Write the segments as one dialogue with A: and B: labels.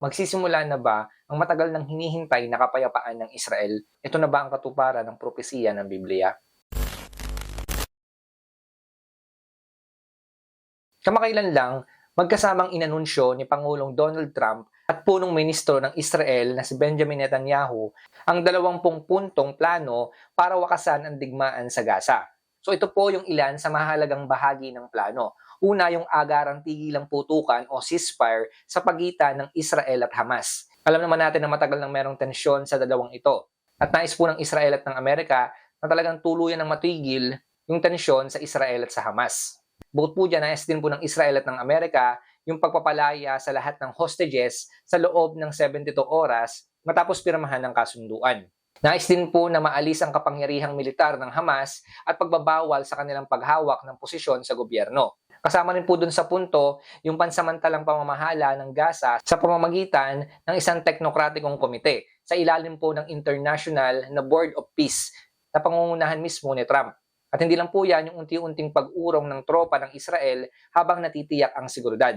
A: Magsisimula na ba ang matagal nang hinihintay na kapayapaan ng Israel? Ito na ba ang katuparan ng propesiya ng Biblia? Kamakailan lang, magkasamang inanunsyo ni Pangulong Donald Trump at punong ministro ng Israel na si Benjamin Netanyahu ang dalawampung puntong plano para wakasan ang digmaan sa Gaza. So ito po yung ilan sa mahalagang bahagi ng plano. Una, yung agarang tigilang putukan o ceasefire sa pagitan ng Israel at Hamas. Alam naman natin na matagal nang merong tensyon sa dalawang ito. At nais po ng Israel at ng Amerika na talagang tuluyan ng matigil yung tensyon sa Israel at sa Hamas. Bukod po dyan, nais din po ng Israel at ng Amerika yung pagpapalaya sa lahat ng hostages sa loob ng 72 oras matapos pirmahan ng kasunduan. Nais din po na maalis ang kapangyarihang militar ng Hamas at pagbabawal sa kanilang paghawak ng posisyon sa gobyerno. Kasama rin po dun sa punto yung pansamantalang pamamahala ng Gaza sa pamamagitan ng isang teknokratikong komite sa ilalim po ng International na Board of Peace na pangungunahan mismo ni Trump. At hindi lang po yan yung unti-unting pag-urong ng tropa ng Israel habang natitiyak ang seguridad.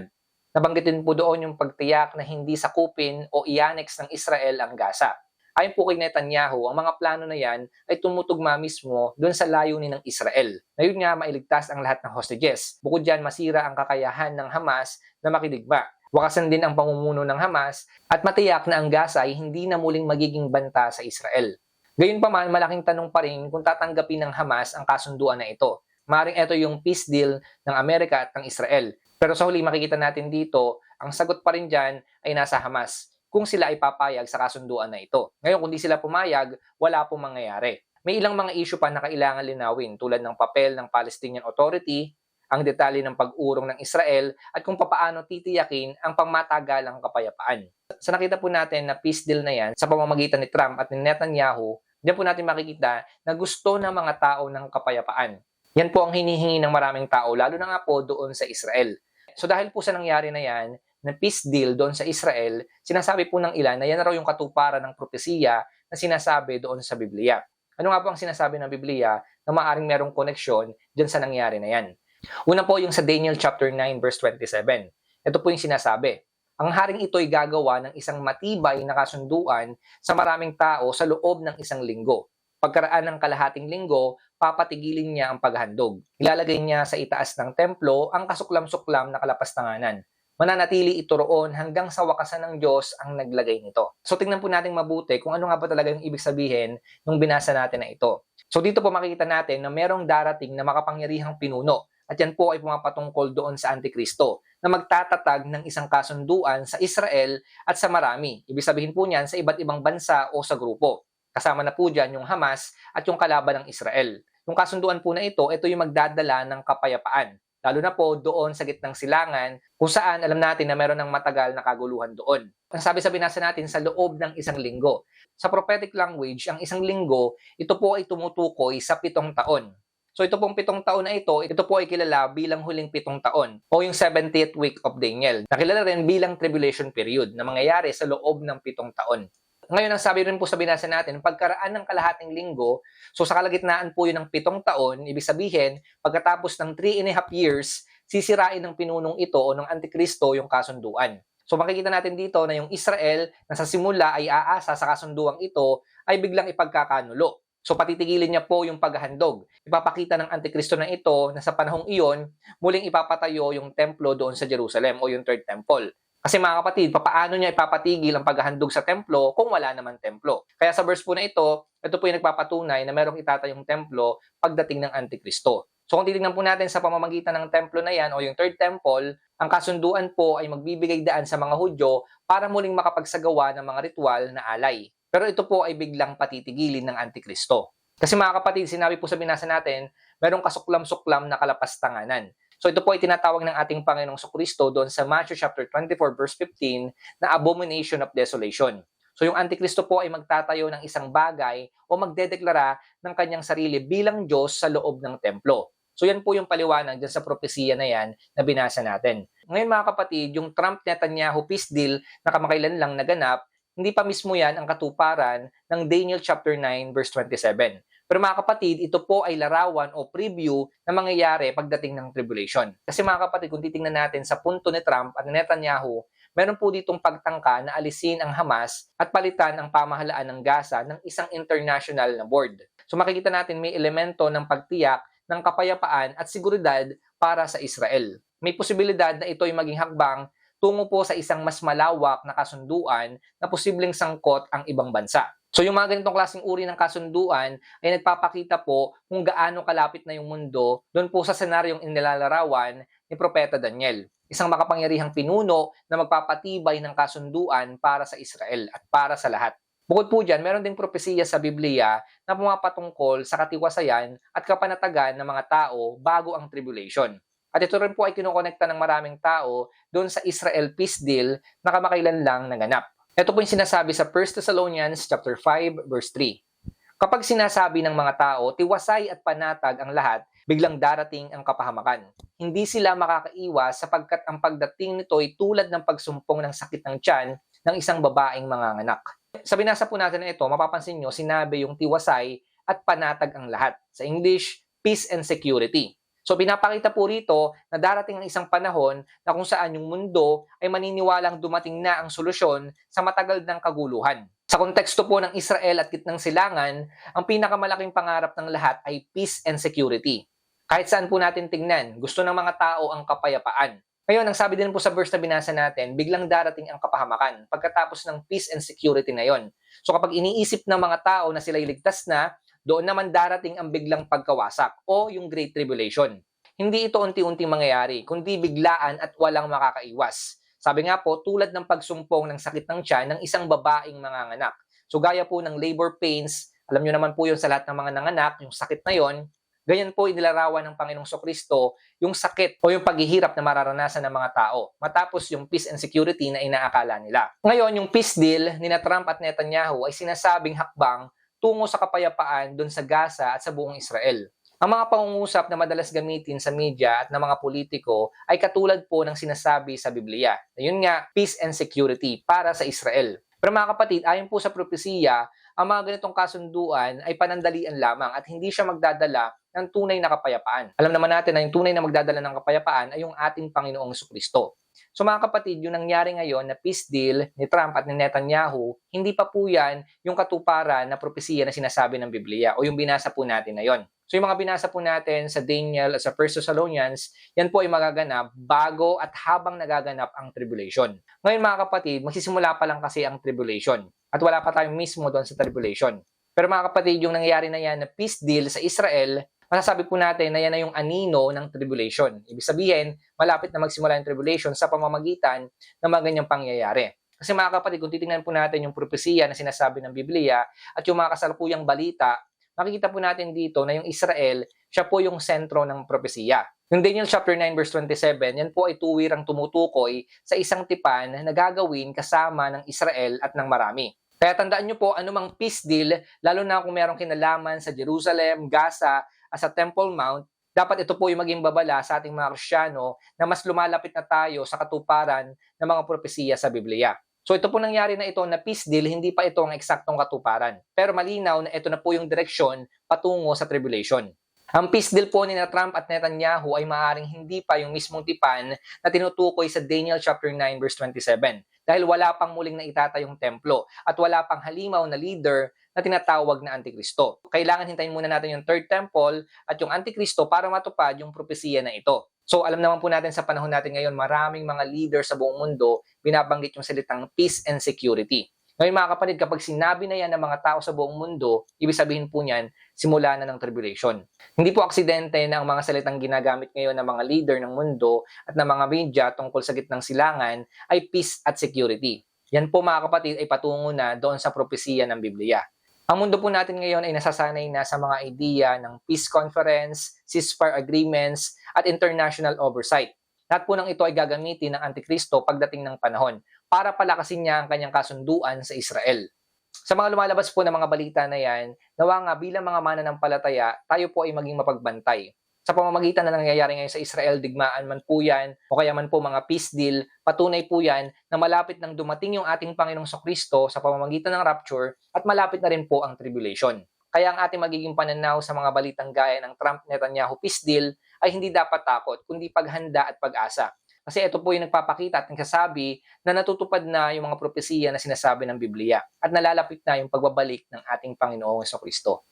A: Nabanggit din po doon yung pagtiyak na hindi sakupin o i-annex ng Israel ang Gaza. Ayon po kay Netanyahu, ang mga plano na yan ay tumutugma mismo doon sa layunin ng Israel. Na yun nga, mailigtas ang lahat ng hostages. Bukod dyan, masira ang kakayahan ng Hamas na makidigma. Wakasan din ang pamumuno ng Hamas at matiyak na ang Gaza ay hindi na muling magiging banta sa Israel. Gayunpaman, malaking tanong pa rin kung tatanggapin ng Hamas ang kasunduan na ito. Maring ito yung peace deal ng Amerika at ng Israel. Pero sa huli makikita natin dito, ang sagot pa rin dyan ay nasa Hamas kung sila ay papayag sa kasunduan na ito. Ngayon, kung di sila pumayag, wala pong mangyayari. May ilang mga issue pa na kailangan linawin tulad ng papel ng Palestinian Authority, ang detalye ng pag-urong ng Israel at kung papaano titiyakin ang pangmatagalang kapayapaan. Sa nakita po natin na peace deal na yan sa pamamagitan ni Trump at ni Netanyahu, diyan po natin makikita na gusto ng mga tao ng kapayapaan. Yan po ang hinihingi ng maraming tao, lalo na nga po doon sa Israel. So dahil po sa nangyari na yan, na peace deal doon sa Israel, sinasabi po ng ilan na yan raw yung katuparan ng propesiya na sinasabi doon sa Biblia. Ano nga po ang sinasabi ng Biblia na maaring merong koneksyon dyan sa nangyari na yan? Una po yung sa Daniel chapter 9 verse 27. Ito po yung sinasabi. Ang haring ito ay gagawa ng isang matibay na kasunduan sa maraming tao sa loob ng isang linggo. Pagkaraan ng kalahating linggo, papatigilin niya ang paghandog. Ilalagay niya sa itaas ng templo ang kasuklam-suklam na kalapastanganan. Mananatili ito roon hanggang sa wakasan ng Diyos ang naglagay nito. So tingnan po natin mabuti kung ano nga ba talaga yung ibig sabihin nung binasa natin na ito. So dito po makikita natin na merong darating na makapangyarihang pinuno at yan po ay pumapatungkol doon sa Antikristo na magtatatag ng isang kasunduan sa Israel at sa marami. Ibig sabihin po niyan sa iba't ibang bansa o sa grupo. Kasama na po dyan yung Hamas at yung kalaban ng Israel. Yung kasunduan po na ito, ito yung magdadala ng kapayapaan. Lalo na po doon sa gitnang silangan kung saan alam natin na meron ng matagal na kaguluhan doon. Ang sabi-sabi nasa natin sa loob ng isang linggo. Sa prophetic language, ang isang linggo, ito po ay tumutukoy sa pitong taon. So ito pong pitong taon na ito, ito po ay kilala bilang huling pitong taon o yung 70th week of Daniel. Nakilala rin bilang tribulation period na mangyayari sa loob ng pitong taon. Ngayon, ang sabi rin po sa binasa natin, pagkaraan ng kalahating linggo, so sa kalagitnaan po yun ng pitong taon, ibig sabihin, pagkatapos ng 3 and a half years, sisirain ng pinunong ito o ng Antikristo yung kasunduan. So makikita natin dito na yung Israel na sa simula ay aasa sa kasunduang ito ay biglang ipagkakanulo. So patitigilin niya po yung paghahandog. Ipapakita ng Antikristo na ito na sa panahong iyon, muling ipapatayo yung templo doon sa Jerusalem o yung third temple. Kasi mga kapatid, papaano niya ipapatigil ang paghahandog sa templo kung wala naman templo? Kaya sa verse po na ito, ito po yung nagpapatunay na merong itatayong templo pagdating ng Antikristo. So kung titignan po natin sa pamamagitan ng templo na yan o yung third temple, ang kasunduan po ay magbibigay daan sa mga Hudyo para muling makapagsagawa ng mga ritual na alay. Pero ito po ay biglang patitigilin ng Antikristo. Kasi mga kapatid, sinabi po sa binasa natin, merong kasuklam-suklam na kalapastanganan. So ito po ay tinatawag ng ating Panginoong Kristo doon sa Matthew chapter 24 verse 15 na abomination of desolation. So yung Antikristo po ay magtatayo ng isang bagay o magdedeklara ng kanyang sarili bilang Diyos sa loob ng templo. So yan po yung paliwanag dyan sa propesiya na yan na binasa natin. Ngayon mga kapatid, yung Trump-Netanyahu peace deal na kamakailan lang naganap, hindi pa mismo yan ang katuparan ng Daniel chapter 9 verse 27. Pero mga kapatid, ito po ay larawan o preview na mangyayari pagdating ng tribulation. Kasi mga kapatid, kung titingnan natin sa punto ni Trump at Netanyahu, meron po ditong pagtangka na alisin ang Hamas at palitan ang pamahalaan ng Gaza ng isang international na board. So makikita natin may elemento ng pagtiyak ng kapayapaan at seguridad para sa Israel. May posibilidad na ito ay maging hakbang tungo po sa isang mas malawak na kasunduan na posibleng sangkot ang ibang bansa. So yung mga ganitong klaseng uri ng kasunduan ay nagpapakita po kung gaano kalapit na yung mundo doon po sa senaryong inilalarawan ni Propeta Daniel. Isang makapangyarihang pinuno na magpapatibay ng kasunduan para sa Israel at para sa lahat. Bukod po dyan, meron ding propesiya sa Biblia na pumapatungkol sa katiwasayan at kapanatagan ng mga tao bago ang tribulation. At ito rin po ay kinokonekta ng maraming tao doon sa Israel peace deal na kamakailan lang naganap. Ito po yung sinasabi sa 1 Thessalonians chapter 5 verse 3. Kapag sinasabi ng mga tao, tiwasay at panatag ang lahat, biglang darating ang kapahamakan. Hindi sila makakaiwas sapagkat ang pagdating nito ay tulad ng pagsumpong ng sakit ng tiyan ng isang babaeng manganganak. Sa binasa po natin na ito, mapapansin nyo, sinabi yung tiwasay at panatag ang lahat. Sa English, peace and security. So pinapakita po rito na darating ang isang panahon na kung saan yung mundo ay maniniwalang dumating na ang solusyon sa matagal ng kaguluhan. Sa konteksto po ng Israel at kitnang silangan, ang pinakamalaking pangarap ng lahat ay peace and security. Kahit saan po natin tingnan, gusto ng mga tao ang kapayapaan. Ngayon, ang sabi din po sa verse na binasa natin, biglang darating ang kapahamakan pagkatapos ng peace and security na yon. So kapag iniisip ng mga tao na sila iligtas na, doon naman darating ang biglang pagkawasak o yung Great Tribulation. Hindi ito unti-unting mangyayari, kundi biglaan at walang makakaiwas. Sabi nga po, tulad ng pagsumpong ng sakit ng tiyan ng isang babaeng manganganak. So gaya po ng labor pains, alam nyo naman po yun sa lahat ng mga nanganak, yung sakit na yon, ganyan po inilarawan ng Panginoong Sokristo yung sakit o yung paghihirap na mararanasan ng mga tao matapos yung peace and security na inaakala nila. Ngayon, yung peace deal ni na Trump at Netanyahu ay sinasabing hakbang tungo sa kapayapaan doon sa Gaza at sa buong Israel. Ang mga pangungusap na madalas gamitin sa media at ng mga politiko ay katulad po ng sinasabi sa Biblia. Yun nga, peace and security para sa Israel. Pero mga kapatid, ayon po sa propesiya, ang mga ganitong kasunduan ay panandalian lamang at hindi siya magdadala ng tunay na kapayapaan. Alam naman natin na yung tunay na magdadala ng kapayapaan ay yung ating Panginoong Kristo. So mga kapatid, yung nangyari ngayon na peace deal ni Trump at ni Netanyahu, hindi pa po yan yung katuparan na propesiya na sinasabi ng Biblia o yung binasa po natin na yon. So yung mga binasa po natin sa Daniel at sa 1 Thessalonians, yan po ay magaganap bago at habang nagaganap ang tribulation. Ngayon mga kapatid, magsisimula pa lang kasi ang tribulation at wala pa tayong mismo doon sa tribulation. Pero mga kapatid, yung nangyari na yan na peace deal sa Israel, masasabi po natin na yan na yung anino ng tribulation. Ibig sabihin, malapit na magsimula yung tribulation sa pamamagitan ng mga ganyang pangyayari. Kasi mga kapatid, kung titingnan po natin yung propesiya na sinasabi ng Biblia at yung mga kasalukuyang balita, makikita po natin dito na yung Israel, siya po yung sentro ng propesiya. Yung Daniel chapter 9 verse 27, yan po ay tuwirang tumutukoy sa isang tipan na gagawin kasama ng Israel at ng marami. Kaya tandaan nyo po, anumang peace deal, lalo na kung merong kinalaman sa Jerusalem, Gaza, at sa Temple Mount, dapat ito po yung maging babala sa ating mga Kristiyano na mas lumalapit na tayo sa katuparan ng mga propesiya sa Biblia. So ito po nangyari na ito na peace deal, hindi pa ito ang eksaktong katuparan. Pero malinaw na ito na po yung direksyon patungo sa tribulation. Ang peace deal po ni Trump at Netanyahu ay maaring hindi pa yung mismong tipan na tinutukoy sa Daniel chapter 9 verse 27 dahil wala pang muling na itatayong templo at wala pang halimaw na leader na tinatawag na Antikristo. Kailangan hintayin muna natin yung third temple at yung Antikristo para matupad yung propesiya na ito. So alam naman po natin sa panahon natin ngayon, maraming mga leader sa buong mundo binabanggit yung salitang peace and security. Ngayon mga kapatid, kapag sinabi na yan ng mga tao sa buong mundo, ibig sabihin po niyan, simula na ng tribulation. Hindi po aksidente na ang mga salitang ginagamit ngayon ng mga leader ng mundo at ng mga media tungkol sa gitnang silangan ay peace at security. Yan po mga kapatid ay patungo na doon sa propesiya ng Biblia. Ang mundo po natin ngayon ay nasasanay na sa mga idea ng peace conference, ceasefire agreements, at international oversight. Lahat po ng ito ay gagamitin ng Antikristo pagdating ng panahon para palakasin niya ang kanyang kasunduan sa Israel. Sa mga lumalabas po ng mga balita na yan, nawa nga bilang mga mananampalataya, tayo po ay maging mapagbantay. Sa pamamagitan na nangyayari ngayon sa Israel, digmaan man po yan, o kaya man po mga peace deal, patunay po yan na malapit nang dumating yung ating Panginoong Kristo sa pamamagitan ng rapture at malapit na rin po ang tribulation. Kaya ang ating magiging pananaw sa mga balitang gaya ng Trump-Netanyahu peace deal ay hindi dapat takot, kundi paghanda at pag-asa. Kasi ito po yung nagpapakita at nagsasabi na natutupad na yung mga propesiya na sinasabi ng Biblia at nalalapit na yung pagbabalik ng ating Panginoong Kristo.